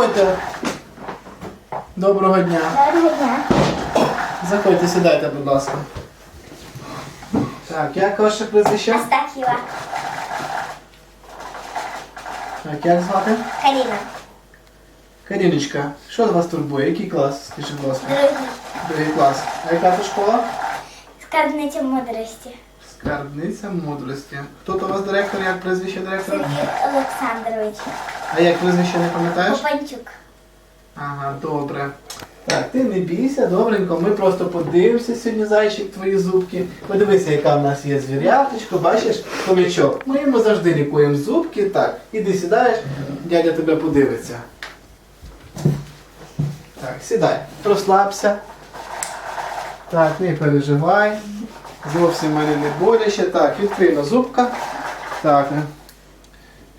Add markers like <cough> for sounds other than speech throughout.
Заходьте. Доброго дня. Доброго дня. Заходьте, сідайте, будь ласка. Так, як ваше прізвище? Астафьева. Так, як звати? Карина. Каріночка, що вас турбує? Який клас? Скажіть, будь ласка. Другий. Другий клас. А яка то школа? Скарбниця мудрості. Скарбниця мудрості. Хто то у вас директор, як прізвище директора? Сергій Олександрович. А як прізвище не пам'ятаєш? Попанчук. Ага, добре. Так, ти не бійся, добренько. Ми просто подивимося сьогодні, зайчик, твої зубки. Подивися, яка в нас є звіряточко, бачиш, хомячок. Ми йому завжди лікуємо зубки. Так, іди сідаєш, дядя тебе подивиться. Так, сідай, розслабся. Так, не переживай. Зовсім мене не боляче. Так, відкрий на зубка. Так.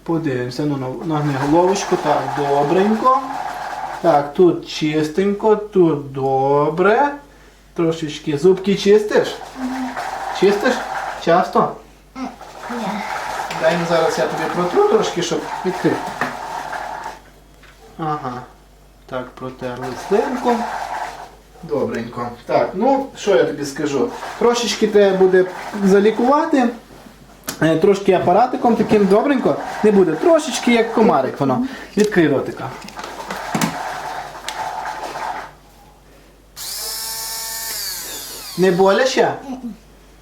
Подивимося, ну наг- нагни головочку. Так, добренько. Так, тут чистенько, тут добре. Трошечки зубки чистиш? Чистиш? Часто? Дай мені зараз я тобі протру трошки, щоб відкрити. Ага. Так, протерли слинку. Добренько. Так, ну що я тобі скажу? Трошечки треба буде залікувати. Е, Трошки апаратиком таким добренько. Не буде. Трошечки як комарик воно. Відкрий ротика. Не боляче?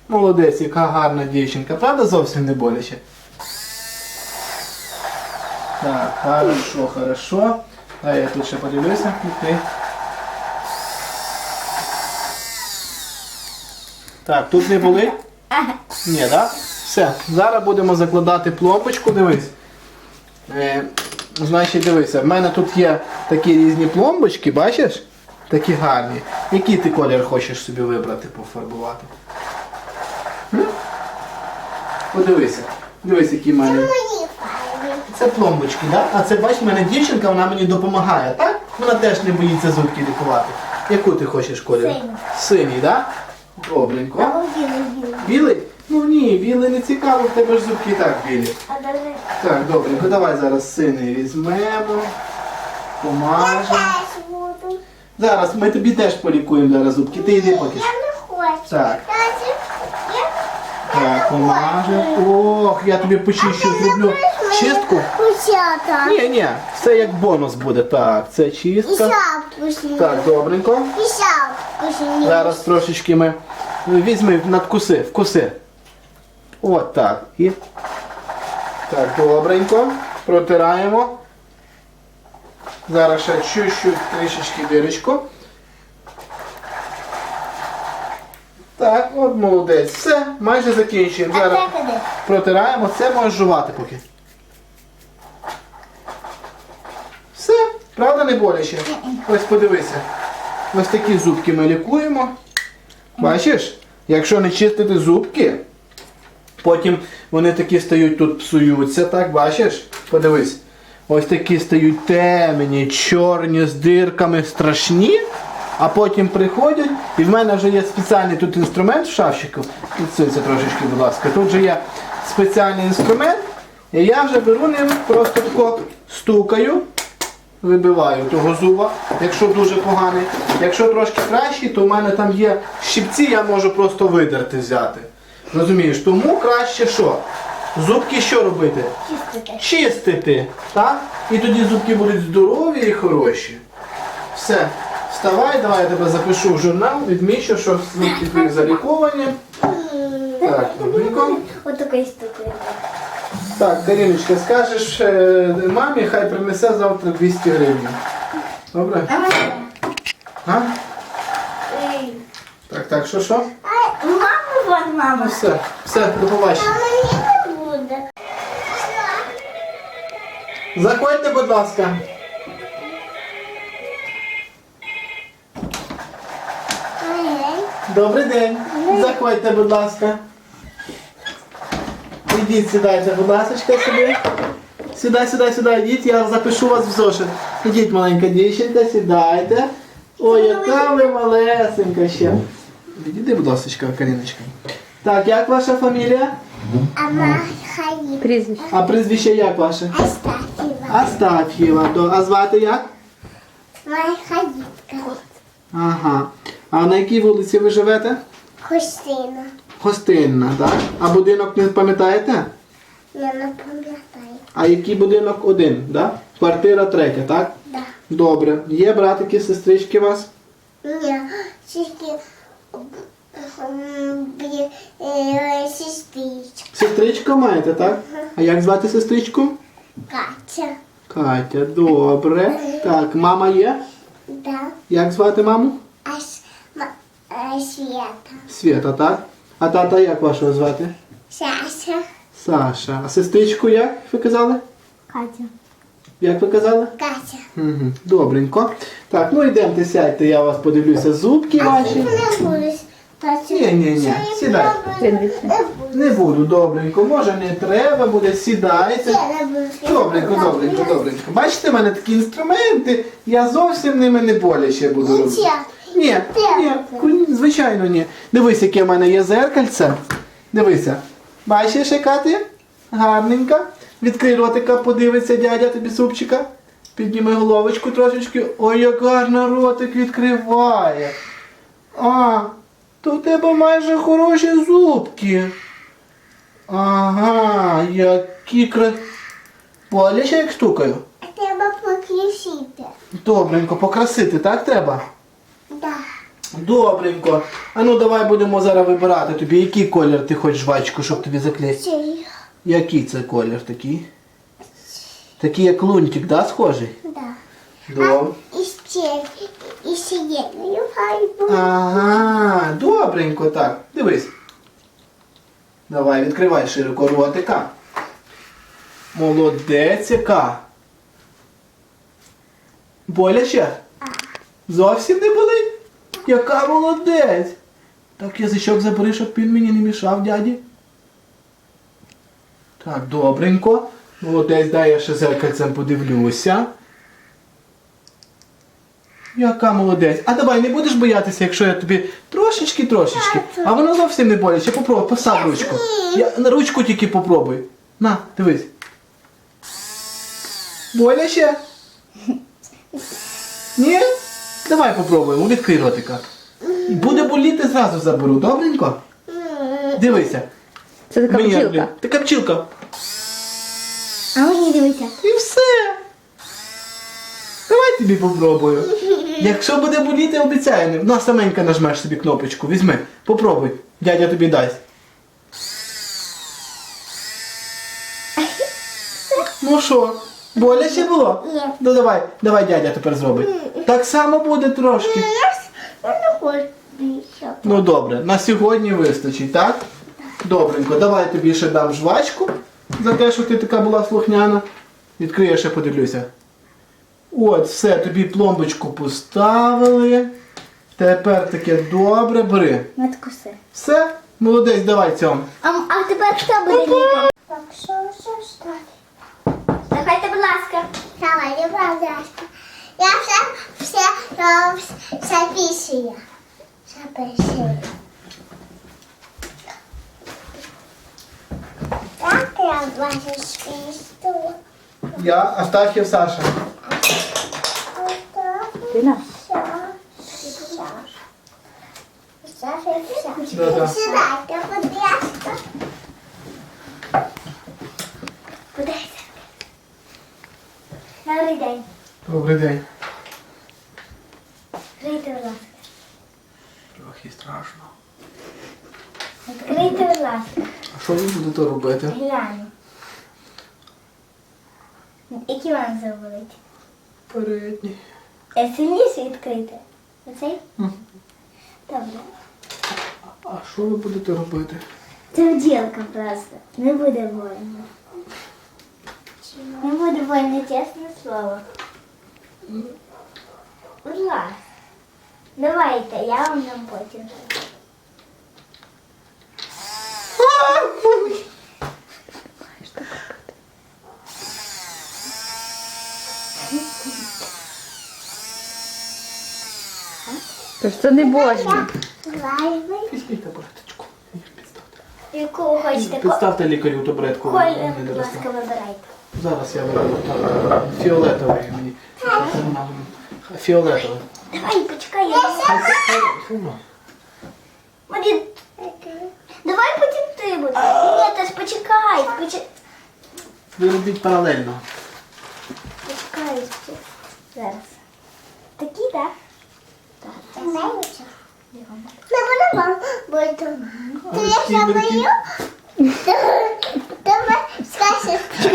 Молодець, яка гарна дівчинка. Правда зовсім не боляче? Так, хорошо, хорошо. А я тут ще подивлюся. Окей. Так, тут не болить? <laughs> Ні, так? Все. Зараз будемо закладати пломбочку, дивись. Е, значить, дивися, в мене тут є такі різні пломбочки, бачиш? Такі гарні. Який ти колір хочеш собі вибрати, пофарбувати? М? Подивися. Дивись, які в мене. Це пломбочки, так? А це бач, в мене дівчинка, вона мені допомагає, так? Вона теж не боїться зубки лікувати. Яку ти хочеш колір? Синій. Синій, так? Добренько. Білий білий. Білий? Ну ні, білий не цікаво, в тебе ж зубки і так білі. А даже Так, добренько, давай зараз синий візьмемо, помажемо. теж буду. Зараз ми тобі теж полікуємо зараз зубки. Ти йди поки. Я не хочу. Так, так, помажемо. Ох, я тобі почищу, зроблю чистку. Кусята. Ні, ні, це як бонус буде. Так, це І чистка. шапку Так, добренько. І шапку Зараз трошечки ми візьми надкуси, вкуси. От так. І. Так, добренько. Протираємо. Зараз ще чуть-чуть трішечки дирочку. Так, от молодець. Все, майже закінчуємо. А Зараз це куди? протираємо. Це можеш жувати поки. Все, правда не боляче? Ось подивися. Ось такі зубки ми лікуємо. Бачиш? Якщо не чистити зубки, потім вони такі стають тут псуються, так, бачиш? Подивись. Ось такі стають темні, чорні, з дирками, страшні. А потім приходять, і в мене вже є спеціальний тут інструмент в шафчику. Підсуйся трошечки, будь ласка. Тут вже є спеціальний інструмент. І я вже беру ним, просто тако стукаю, вибиваю того зуба, якщо дуже поганий. Якщо трошки кращий, то в мене там є щипці, я можу просто видерти взяти. Розумієш? Тому краще що? Зубки що робити? Чистити. Чистити. Так? І тоді зубки будуть здорові і хороші. Все. Вставай, давай я тебе запишу в журнал, відмічу, що твої заліковані. Так, добренько. Ось такої штуки. Так, Каріночка, скажеш е, мамі, хай принесе завтра 200 гривень. Добре? А. Так, так, що що? Мама, вон Ну мама. все, все, до побачення. Мені не буде. Заходьте, будь ласка. Добрий день. Заходьте, будь ласка. Ідіть, сідайте, будь ласка, собі. Сідай, сідай, сідай, ідіть, я запишу вас в зошит. Ідіть, маленька дівчинка, сідайте. Ой, яка ви малесенька ще. Відійди, будь ласка, Каріночка. Так, як ваша фамілія? Прізвище. А прізвище як ваше? Астафєва. Астаф'єва. А звати як? Моя. Ага. А на якій вулиці ви живете? Хустина. Гостинна, так? А будинок не пам'ятаєте? Я не пам'ятаю. А який будинок один, так? Квартира третя, так? Да. Добре. Є братики, сестрички у вас? Ні, тільки е, сестричка. Сестричку маєте, так? А як звати сестричку? Катя. Катя, добре. <laughs> Так, мама є? Да. Як звати маму? Свята. Свята, так? А тата як вашого звати? Саша. Саша. А сестричку як ви казали? Катя. Як ви казали? Катя. Угу. Добренько. Так, ну йдемте, сядьте, я вас подивлюся. Зубки А ваші. не будеш? Ні, ні, ні, Що я сідай. не буду? Не буду. Не буду, добренько. Може не треба буде, сідайте. Добренько, добренько, добренько. Бачите, в мене такі інструменти, я зовсім ними не боляче буду робити. Ні, ні, звичайно, ні. Дивись, яке в мене є зеркальце. Дивися. Бачиш, яка ти? Гарненька. Відкрий ротика, подивиться дядя тобі супчика. Підніми головочку трошечки. Ой, як гарно ротик відкриває. А, то в тебе майже хороші зубки. Ага, які кра... Боляче як стукаю. Треба поключити. Добренько, покрасити, так треба? Да. Добренько. А ну давай будемо зараз вибирати тобі, який колір ти хочеш жвачку, щоб тобі заклеїти. Чий? Який це колір такий? Такий як лунтик, да, схожий? Да. Добре. І ще, і ще єдною фарбу. Ага, добренько так. Дивись. Давай, відкривай широко ротика. Молодець яка. Боляче? Зовсім не болить? Яка молодець. Так язичок забери, щоб він мені не мішав, дяді. Так, добренько. Молодець, дай я ще зеркальцем подивлюся. Яка молодець. А давай не будеш боятися, якщо я тобі трошечки, трошечки. А воно зовсім не боляче. Попробуй, постав ручку. Я, на ручку тільки попробуй. На, дивись. Боляче? Ні? Давай попробуємо, відкрий ротика. Буде боліти, зразу заберу, добренько? Дивися. Це така Мені, бджілка. Така пчілка. А мені дивися. І все. Давай тобі попробую. Якщо буде боліти, обіцяю, не- на саменька нажмеш собі кнопочку. Візьми, попробуй. Дядя тобі дасть. Ну що, боляче було? Ні. Ну давай, давай дядя тепер зробить. Так само буде трошки. Я не хочу більше. Ну добре, на сьогодні вистачить, так? Добренько, давай я тобі ще дам жвачку за те, що ти така була слухняна. Відкрию, я ще подивлюся. От, все, тобі пломбочку поставили. Тепер таке добре, бери. Надкуси. Все, молодець, давай цьому. А, а тепер хто буде? Так, що, що, що? Давайте, будь ласка. Давайте, будь ласка. Я все, все, все, все пісію. Все пісію. Так, я бачу спісту. Я Астаф'єв Саша. Ти наш. Да-да. Сідайте, будь ласка. Подайте. Добрий день. Добрий день. Відкрийте, будь ласка. Трохи страшно. Відкрийте, будь ласка. А що ви будете робити? Глянь. Які вам заболить? Передній. Е, Сильніше відкрити. Оцей? Мгм. Добре. А що ви будете робити? Це бджілка просто. Не буде больно. Не буде больно, чесне слово. Будь ласка. Давайте, я вам дам потім. Тож це не больно. Лайвай. Візьміть табуреточку. Яку ви хочете? Ко- Підставте лікарю табуретку. Колір, будь ласка, вибирайте. Зараз я виберу так. Фіолетовий мені. Фіолетовий. Давай, почекай. Я... Хай хай- хай-. Давай потім ти будеш. Ні, ти ж почекай. Почекай. Ви робіть паралельно. Почекай ще. Зараз. Такі, так? Так. Найвища. Не буду вам ці великі- Давай скажеш.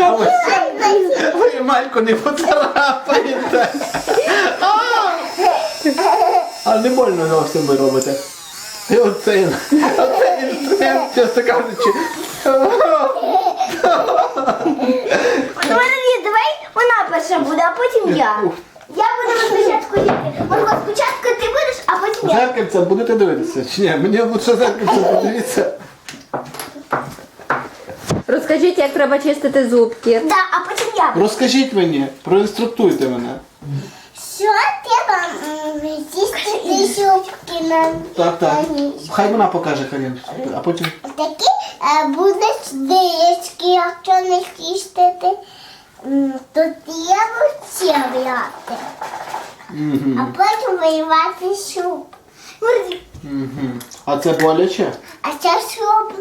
А ось ви Мальку не поцарапаєте. А! А не больно зовсім ви робите. І оцей, оцей інструмент, чесно кажучи. Марі, давай вона перша буде, а потім я. Я буду спочатку їти. Марко, спочатку ти будеш, а потім я. Зеркальце будете дивитися? Чи ні? Мені лучше зеркальце подивіться. Розкажіть, як треба чистити зубки. Да, а потім я. Розкажіть мені, проінструктуйте мене. Що треба чистити зубки на Так, так. Хай вона покаже Карін, а потім. Такі е, будуть дирочки, якщо не чистити. М, То треба вчавляти, а Угу. потім виривати шуб. Угу. А це боляче? А це шуб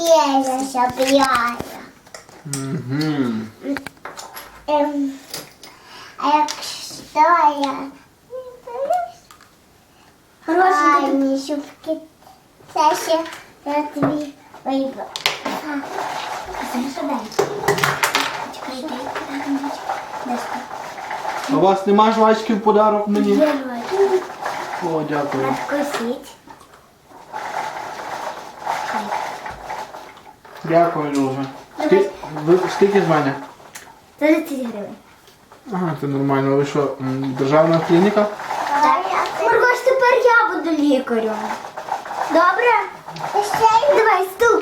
філя забирає. Угу. Ем, а якщо я гарні шубки, це ще я тобі вибрав. А у вас нема жвачки в подарок мені? О, дякую. Откусить. Дякую дуже. Скільки, скільки з мене? 30 гривень. Ага, це нормально. Ви що, м, державна клініка? Марго, ж тепер я буду лікарем. Добре? Давай, стукай.